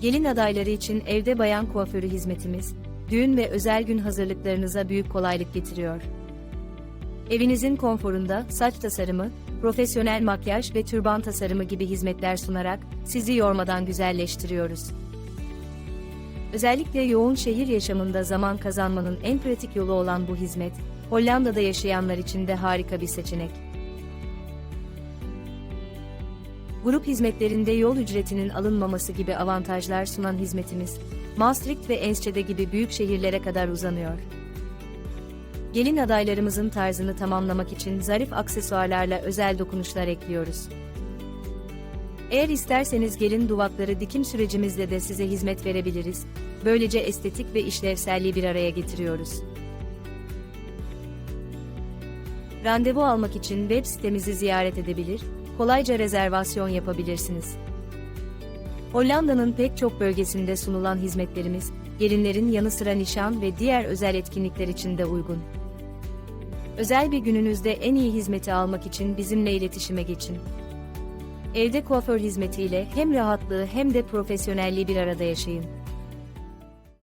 Gelin adayları için evde bayan kuaförü hizmetimiz, düğün ve özel gün hazırlıklarınıza büyük kolaylık getiriyor. Evinizin konforunda saç tasarımı, profesyonel makyaj ve türban tasarımı gibi hizmetler sunarak sizi yormadan güzelleştiriyoruz. Özellikle yoğun şehir yaşamında zaman kazanmanın en pratik yolu olan bu hizmet, Hollanda'da yaşayanlar için de harika bir seçenek. Grup hizmetlerinde yol ücretinin alınmaması gibi avantajlar sunan hizmetimiz, Maastricht ve Enschede gibi büyük şehirlere kadar uzanıyor. Gelin adaylarımızın tarzını tamamlamak için zarif aksesuarlarla özel dokunuşlar ekliyoruz. Eğer isterseniz gelin duvakları dikim sürecimizle de size hizmet verebiliriz. Böylece estetik ve işlevselliği bir araya getiriyoruz. Randevu almak için web sitemizi ziyaret edebilir, kolayca rezervasyon yapabilirsiniz. Hollanda'nın pek çok bölgesinde sunulan hizmetlerimiz, gelinlerin yanı sıra nişan ve diğer özel etkinlikler için de uygun. Özel bir gününüzde en iyi hizmeti almak için bizimle iletişime geçin. Evde kuaför hizmetiyle hem rahatlığı hem de profesyonelliği bir arada yaşayın.